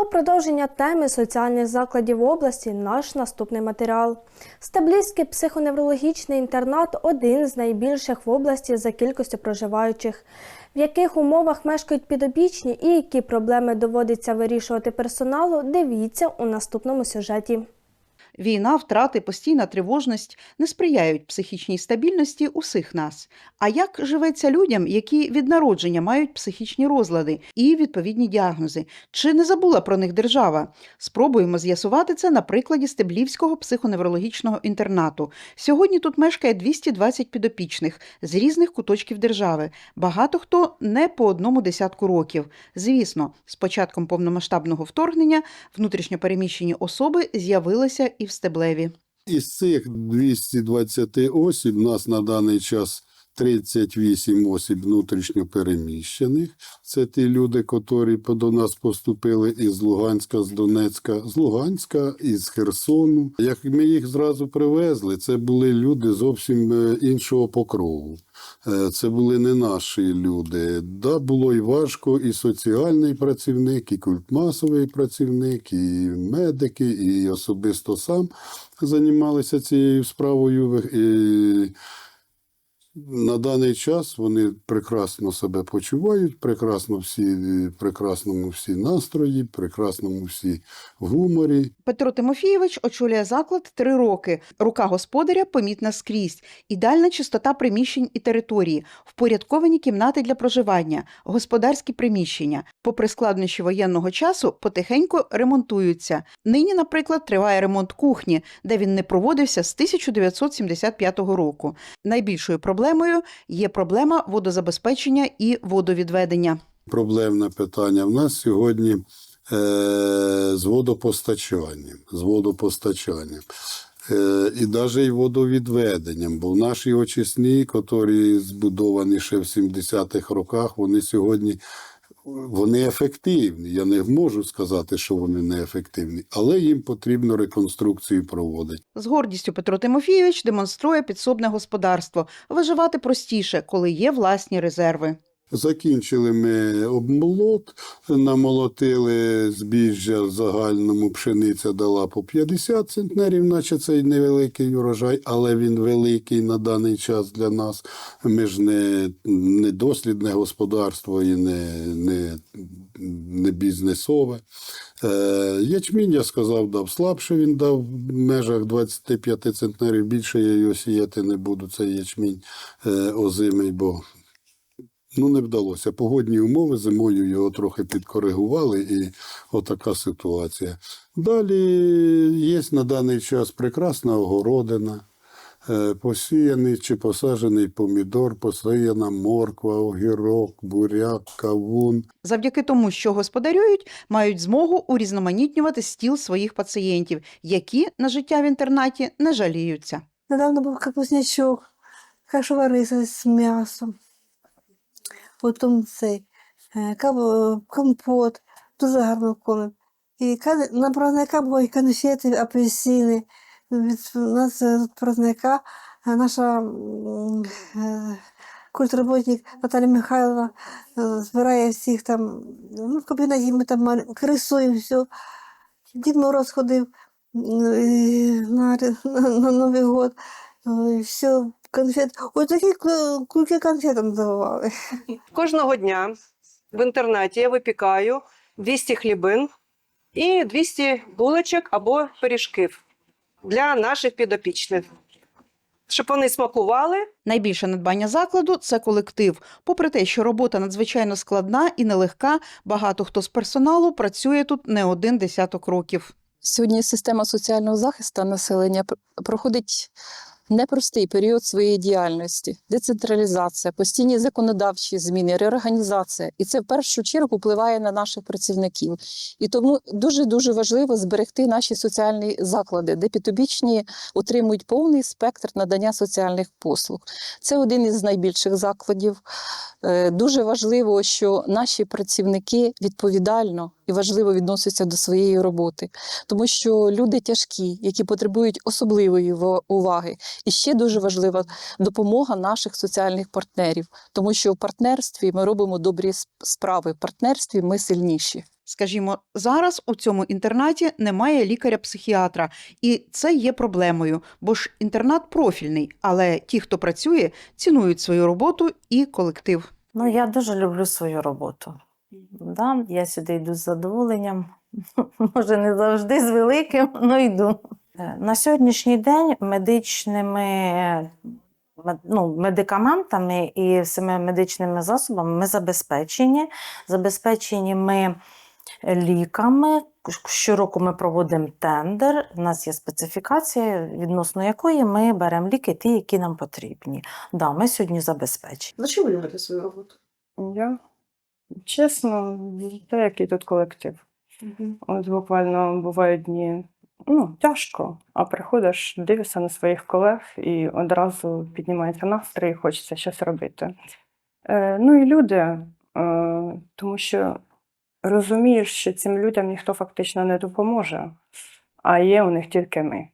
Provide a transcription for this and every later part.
У продовження теми соціальних закладів області наш наступний матеріал. Стеблівський психоневрологічний інтернат один з найбільших в області за кількістю проживаючих. В яких умовах мешкають підопічні і які проблеми доводиться вирішувати персоналу, дивіться у наступному сюжеті. Війна, втрати, постійна тривожність не сприяють психічній стабільності усіх нас. А як живеться людям, які від народження мають психічні розлади і відповідні діагнози? Чи не забула про них держава? Спробуємо з'ясувати це на прикладі Стеблівського психоневрологічного інтернату. Сьогодні тут мешкає 220 підопічних з різних куточків держави. Багато хто не по одному десятку років. Звісно, з початком повномасштабного вторгнення внутрішньопереміщені особи з'явилися і Стеблеві. Із цих 220 осіб нас на даний час 38 осіб внутрішньо переміщених. Це ті люди, які до нас поступили із Луганська, з Донецька, з Луганська, із Херсону. Як ми їх зразу привезли, це були люди зовсім е, іншого покрову. Е, Це були не наші люди. Да, було і важко, і соціальний працівник, і культмасовий працівник, і медики, і особисто сам займалися цією справою. На даний час вони прекрасно себе почувають, прекрасно всі, прекрасному всі настрої, прекрасному всі гуморі. Петро Тимофійович очолює заклад три роки. Рука господаря помітна скрізь. Ідеальна чистота приміщень і території, впорядковані кімнати для проживання, господарські приміщення. Попри складнощі воєнного часу, потихеньку ремонтуються. Нині, наприклад, триває ремонт кухні, де він не проводився з 1975 року. Найбільшою проблемою є проблема водозабезпечення і водовідведення. Проблемне питання в нас сьогодні е, з водопостачанням. З водопостачанням. Е, і навіть і водовідведенням, бо в нашій очисні, які збудовані ще в 70-х роках, вони сьогодні вони ефективні. Я не можу сказати, що вони не ефективні, але їм потрібно реконструкцію проводити. З гордістю Петро Тимофійович демонструє підсобне господарство. Виживати простіше, коли є власні резерви. Закінчили ми обмолот, намолотили збіжжя загальному пшениця дала по 50 центнерів, наче цей невеликий урожай, але він великий на даний час для нас. Ми ж не, не дослідне господарство і не, не, не бізнесове. Е, ячмінь, я сказав, дав слабше, він дав в межах 25 центнерів. Більше я його сіяти не буду, цей ячмінь е, озимий, бо Ну, не вдалося. Погодні умови зимою його трохи підкоригували, і отака ситуація. Далі є на даний час прекрасна огородина, е, посіяний чи посаджений помідор, посіяна морква, огірок, буряк, кавун. Завдяки тому, що господарюють, мають змогу урізноманітнювати стіл своїх пацієнтів, які на життя в інтернаті не жаліються. Недавно був капуснячок, кашова риса з м'ясом. Потім цей е, компот, дуже гарно кормив. І на праздника були конфети, апельсини. Від нас е, праздника е, наша культработник Наталя Михайловна е, збирає всіх там, ну, в кабінеті ми там крисуємо все. Дід Мороз ходив на, на, на Новий год. Все, конфет. Ось такі ку- кульки конфетам давали. Кожного дня в інтернаті я випікаю 200 хлібин і 200 булочок або пиріжків для наших підопічних, щоб вони смакували Найбільше надбання закладу це колектив. Попри те, що робота надзвичайно складна і нелегка, багато хто з персоналу працює тут не один десяток років. Сьогодні система соціального захисту населення проходить непростий період своєї діяльності, децентралізація, постійні законодавчі зміни, реорганізація. І це в першу чергу впливає на наших працівників. І тому дуже дуже важливо зберегти наші соціальні заклади, де підопічні отримують повний спектр надання соціальних послуг. Це один із найбільших закладів. Е, Дуже важливо, що наші працівники відповідально і важливо відносяться до своєї роботи, тому що люди тяжкі, які потребують особливої ва- уваги. І ще дуже важлива допомога наших соціальних партнерів, тому що в партнерстві ми робимо добрі справи. В партнерстві ми сильніші. Скажімо, зараз у цьому інтернаті немає лікаря-психіатра, і це є проблемою, бо ж інтернат профільний, але ті, хто працює, цінують свою роботу і колектив. Ну, я дуже люблю свою роботу. Да, я сюди йду з задоволенням. Може, не завжди з великим, але йду. Е, На сьогоднішній день медичними ну, медикаментами і всіми медичними засобами ми забезпечені. Забезпечені ми ліками. Щороку ми проводимо тендер. У нас є специфікація, відносно якої ми беремо ліки, ті, які нам потрібні. Да, ми сьогодні забезпечені. За чим ви любите свою роботу? Я чесно, те, який тут колектив. От буквально бувають дні ну, тяжко, а приходиш, дивишся на своїх колег і одразу піднімається настрій, хочеться щось робити. Е, ну і люди, е, тому що розумієш, що цим людям ніхто фактично не допоможе, а є у них тільки ми.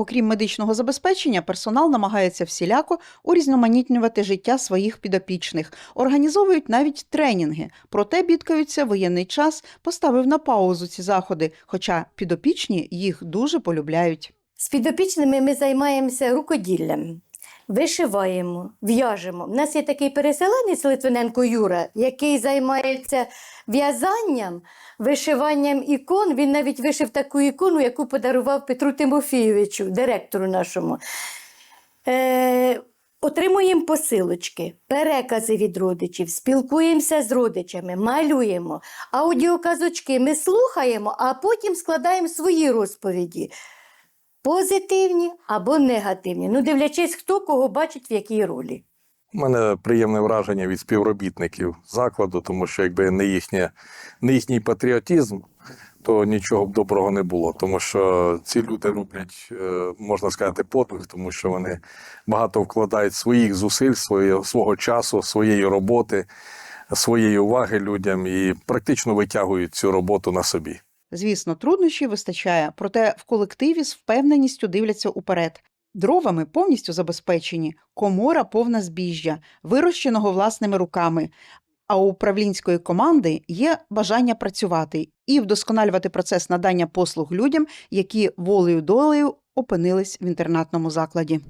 Окрім медичного забезпечення, персонал намагається всіляко урізноманітнювати життя своїх підопічних, організовують навіть тренінги. Проте бідкаються, воєнний час поставив на паузу ці заходи, хоча підопічні їх дуже полюбляють. З підопічними ми займаємося рукоділлям, вишиваємо, в'яжемо. У нас є такий переселенець Литвиненко Юра, який займається в'язанням, вишиванням ікон. Він навіть вишив таку ікону, яку подарував Петру Тимофійовичу, директору нашому. Е, Отримуємо посилочки, перекази від родичів, спілкуємося з родичами, малюємо, аудіоказочки ми слухаємо, а потім складаємо свої розповіді. Позитивні або негативні. Ну, дивлячись, хто кого бачить в якій ролі. У мене приємне враження від співробітників закладу, тому що якби не, їхнє, не їхній патріотизм, то нічого б доброго не було. Тому що ці люди роблять, е, можна сказати, подвиг, тому що вони багато вкладають своїх зусиль, своє, свого часу, своєї роботи, своєї уваги людям і практично витягують цю роботу на собі. Звісно, труднощів вистачає, проте в колективі з впевненістю дивляться уперед. Дровами повністю забезпечені, комора повна збіжжя, вирощеного власними руками. А у управлінської команди є бажання працювати і вдосконалювати процес надання послуг людям, які волею долею опинились в інтернатному закладі.